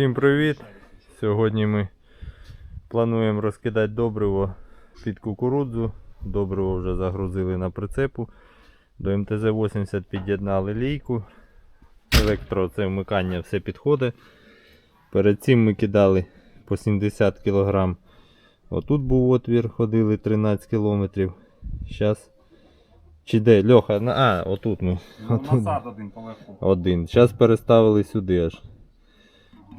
Всім привіт! Сьогодні ми плануємо розкидати добриво під кукурудзу. Добриво вже загрузили на прицепу. До МТЗ-80 під'єднали лійку. Електро це вмикання все підходить. Перед цим ми кидали по 70 кг. Отут був отвір, ходили 13 км. Зараз. Чи де? Льоха, а, отут ми. Ну, Отут. назад один поверху. Один. Зараз переставили сюди аж.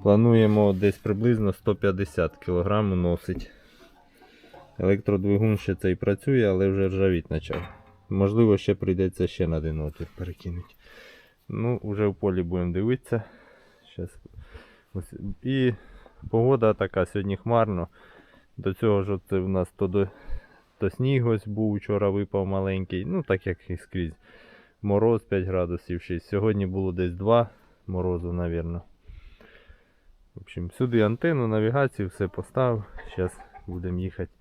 Плануємо десь приблизно 150 кг носить. Електродвигун ще цей працює, але вже ржавіть почав. Можливо, ще прийдеться ще на один отвір перекинути. Ну, вже в полі будемо дивитися. Щас. І погода така сьогодні хмарно. До цього ж це в нас то, до, то сніг ось був, вчора випав маленький. Ну, так як і скрізь. Мороз 5 градусів 6. Сьогодні було десь 2 морозу, напевно. В общем, сюди антенну, навігацію, все поставив. Зараз будемо їхати.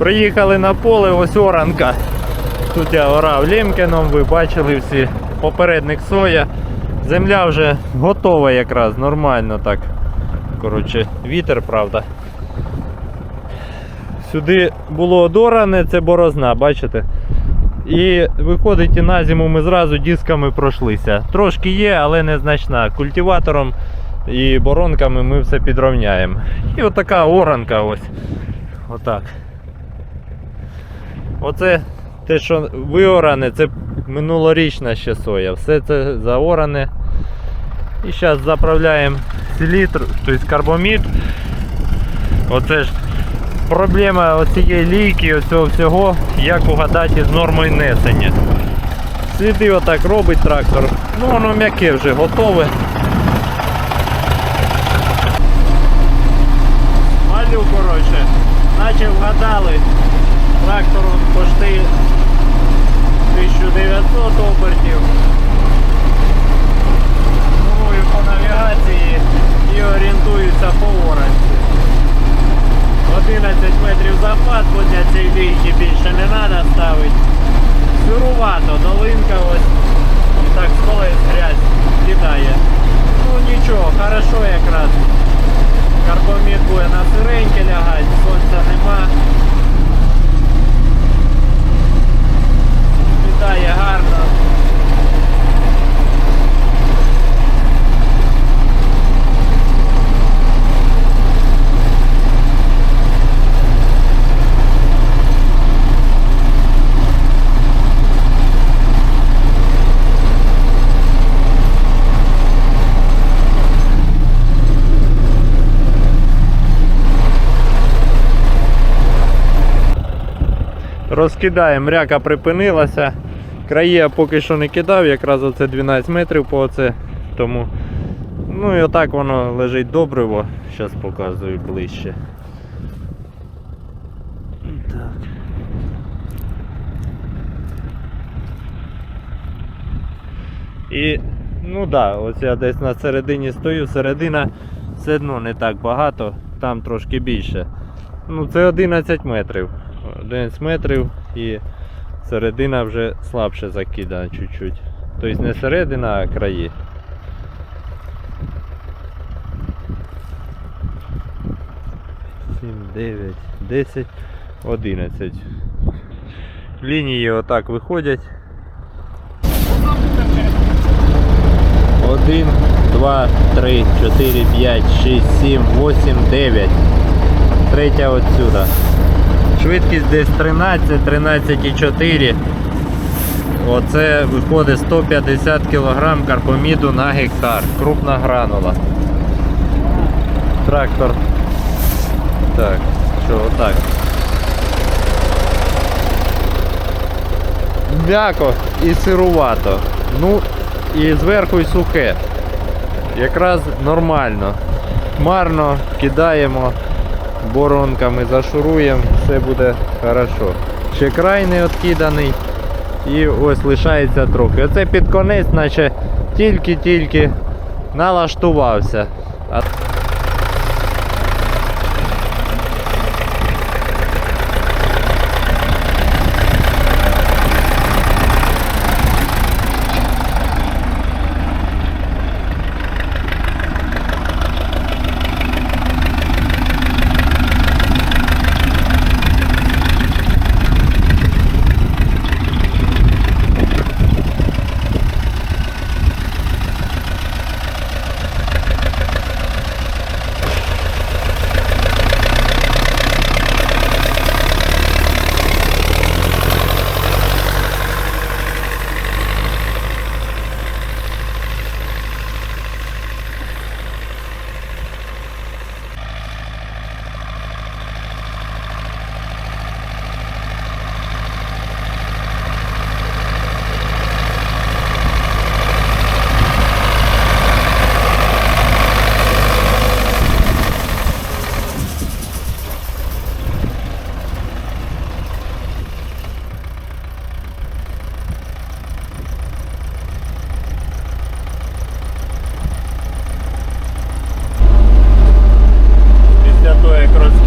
Приїхали на поле, ось оранка. Тут я орав Лємкіном, ви бачили всі. Попередник соя. Земля вже готова якраз, нормально так. Коротше, вітер, правда. Сюди було одоране, це борозна, бачите? І виходить, і на зиму ми зразу дисками пройшлися. Трошки є, але незначна. Культиватором і боронками ми все підровняємо. І отака оранка ось. Отак. Оце те, що виоране, це минулорічна ще соя. Все це заоране. І зараз заправляємо селітр, тобто карбомід. Оце ж проблема оцієї лійки, оцього всього, як угадати з нормою несення. Сліди отак робить трактор. Ну воно м'яке вже готове. Малю, коротше, наче вгадали. Трактору пошти 1900 обертів. і по навігації і орієнтуюся по оранці. 11 метрів запад, бо для цієї більше не треба ставити. Сирувато, долинка ось так з колес грязь кидає. Ну нічого, хорошо якраз. Карбомід буде на сиреньке лягати, сонця нема. Літає гарно. Розкидаємо, мряка припинилася. Краї я поки що не кидав, якраз оце 12 метрів по оце. Тому. Ну і отак воно лежить добриво. Зараз показую ближче. Так. І ну да, ось я десь на середині стою, середина все одно не так багато, там трошки більше. Ну це 11 метрів. 11 метрів і середина вже слабше закидана чуть-чуть. Тобто не середина, а краї. Сім, дев'ять, десять, одинадцять. Лінії отак виходять. Один, два, три, чотири, п'ять, шість, сім, восім, дев'ять. Третя отсюда. Швидкість десь 13, 13,4. Оце виходить 150 кг карбоміду на гектар. Крупна гранула. Трактор. Так, що отак. М'яко і сирувато. Ну і зверху і сухе. Якраз нормально. Марно кидаємо боронками зашуруємо, все буде хорошо. Ще край не відкиданий і ось лишається трохи. Оце під конець, наче тільки-тільки налаштувався.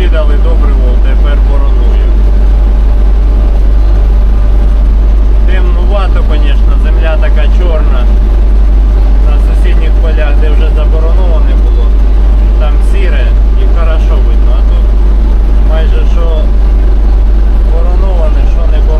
кидали добриво, тепер боронує. Темнувато, звісно, земля така чорна. На сусідніх полях, де вже забороноване було, там сіре і хорошо видно, а тут майже що бороноване, що не бороноване.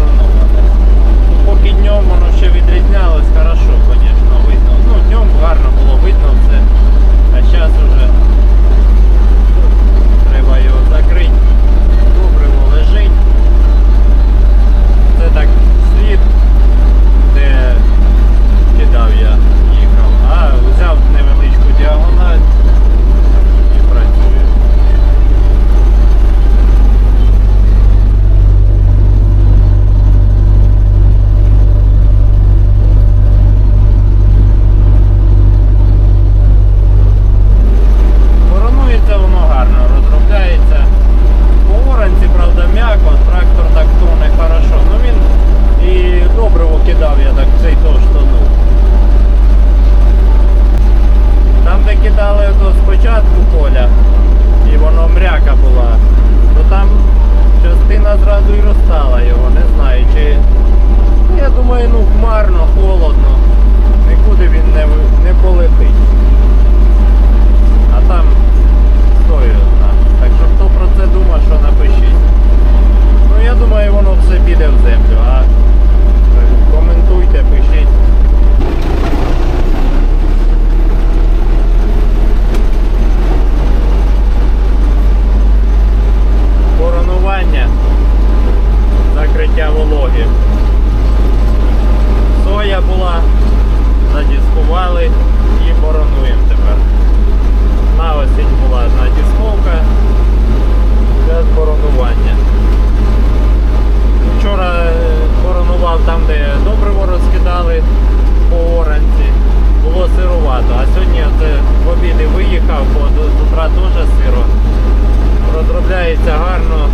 справляється гарно,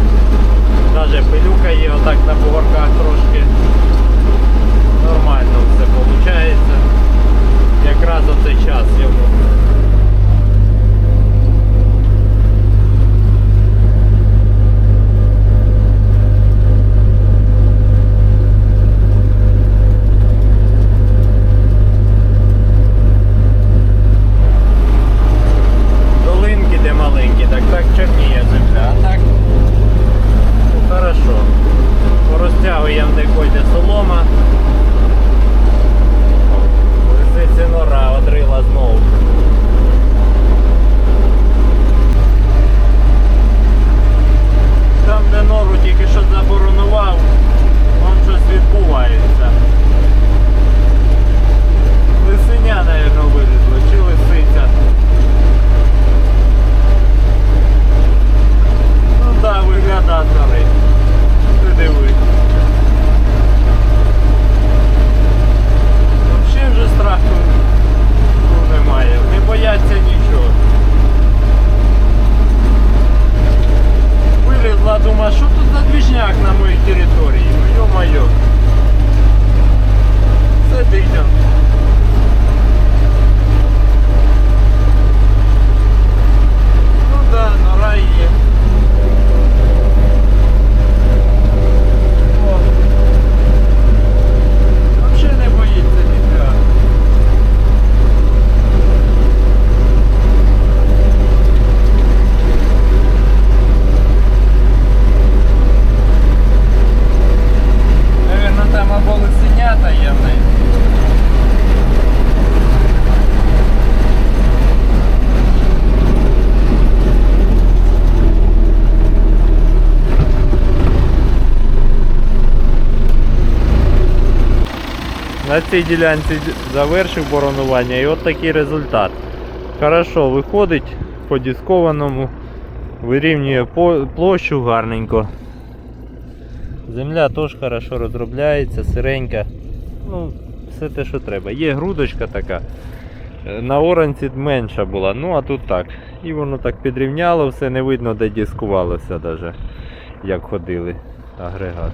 навіть пилюка є отак на бугорках трошки. Нормально все виходить. Якраз оцей час йому. На цій ділянці завершив боронування і от такий результат. Хорошо виходить по дискованому, вирівнює площу гарненько. Земля теж хорошо розробляється, сиренька. Ну, все те, що треба. Є грудочка така. Е, На оранці менша була, ну а тут так. І воно так підрівняло, все не видно, де дискувалося навіть, як ходили агрегат.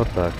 Отак.